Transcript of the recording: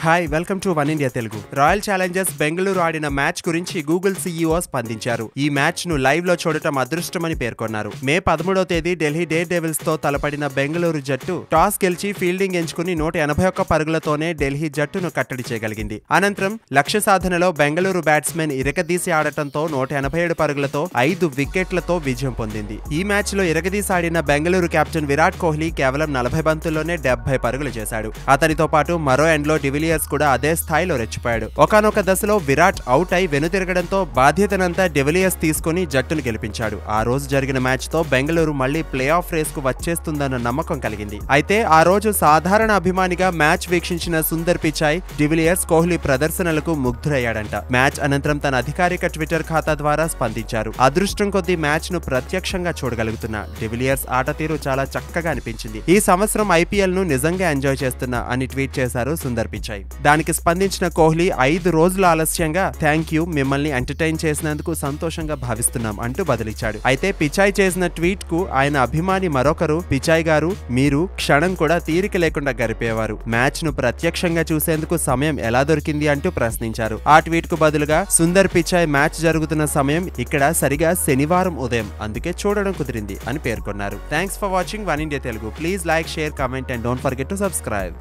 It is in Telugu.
Hi welcome to one India Telugu Royal Challengers Bengaluru ఆడిన మ్యాచ్ గురించి గూగుల్ సీఈఓ స్పందించారు. ఈ మ్యాచ్ను లైవ్లో చూడటం అదృష్టమని పేర్కొన్నారు. మే పదమూడో తేదీ ఢిల్లీ డే డెవిల్స్తో తలపడిన బెంగళూరు జట్టు టాస్ గెలిచి ఫీల్డింగ్ ఎంచుకుని నూట ఎనభై ఒక్క పరుగులతోనే ఢిల్లీ జట్టును కట్టడి చేయగలిగింది. అనంతరం లక్ష్య సాధనలో బెంగళూరు బ్యాట్స్మెన్ ఇరగదీసి ఆడటంతో నూట ఎనభై ఏడు పరుగులతో ఐదు వికెట్లతో విజయం పొందింది. ఈ మ్యాచ్లో ఇరగదీసి ఆడిన బెంగళూరు కెప్టెన్ విరాట్ కోహ్లీ కేవలం నలభై బంతుల్లోనే డెబ్బై పరుగులు చేశాడు. అతనితో పాటు మరో ఎండ్లో డివిలియర్స్ కూడా అదే స్థాయిలో రెచ్చిపోయాడు. ఒకనొక దశలో విరాట్ అవుట్ అయి వెనుతిరగడంతో బాధ్యతనంతా డివిలియర్స్ తీసుకుని జట్టును గెలిపించాడు. ఆ రోజు జరిగిన మ్యాచ్తో బెంగళూరు మళ్ళీ ప్లే ఆఫ్ రేస్కు వచ్చేస్తుందన్న నమ్మకం కలిగింది. అయితే ఆ రోజు సాధారణ అభిమానిగా మ్యాచ్ వీక్షించిన సుందర్ పిచాయ్ డివిలియర్స్ కోహ్లీ ప్రదర్శనలకు ముగ్ధురయ్యాడంట. మ్యాచ్ అనంతరం తన అధికారిక ట్విట్టర్ ఖాతా ద్వారా స్పందించారు. అదృష్టం కొద్దీ మ్యాచ్ను ప్రత్యక్షంగా చూడగలుగుతున్న డివిలియర్స్ ఆట తీరు చాలా చక్కగా అనిపించింది. ఈ సంవత్సరం ఐపీఎల్ను నిజంగా ఎంజాయ్ చేస్తున్నా అని ట్వీట్ చేశారు సుందర్ పిచాయ్ దానికి స్పందించిన కోహ్లీ ఐదు రోజుల ఆలస్యంగా థ్యాంక్ యూ మిమ్మల్ని ఎంటర్టైన్ చేసినందుకు సంతోషంగా భావిస్తున్నాం అంటూ బదిలిచ్చాడు. అయితే పిచాయ్ చేసిన ట్వీట్కు ఆయన అభిమాని మరొకరు పిచాయ్ గారు మీరు క్షణం కూడా తీరిక లేకుండా గడిపేవారు. మ్యాచ్ను ప్రత్యక్షంగా చూసేందుకు సమయం ఎలా దొరికింది అంటూ ప్రశ్నించారు. ఆ ట్వీట్కు బదులుగా సుందర్ పిచాయ్ మ్యాచ్ జరుగుతున్న సమయం ఇక్కడ సరిగా శనివారం ఉదయం. అందుకే చూడడం కుదిరింది అని పేర్కొన్నారు. Thanks for watching. One India Telugu. Please like share comment and don't forget to subscribe.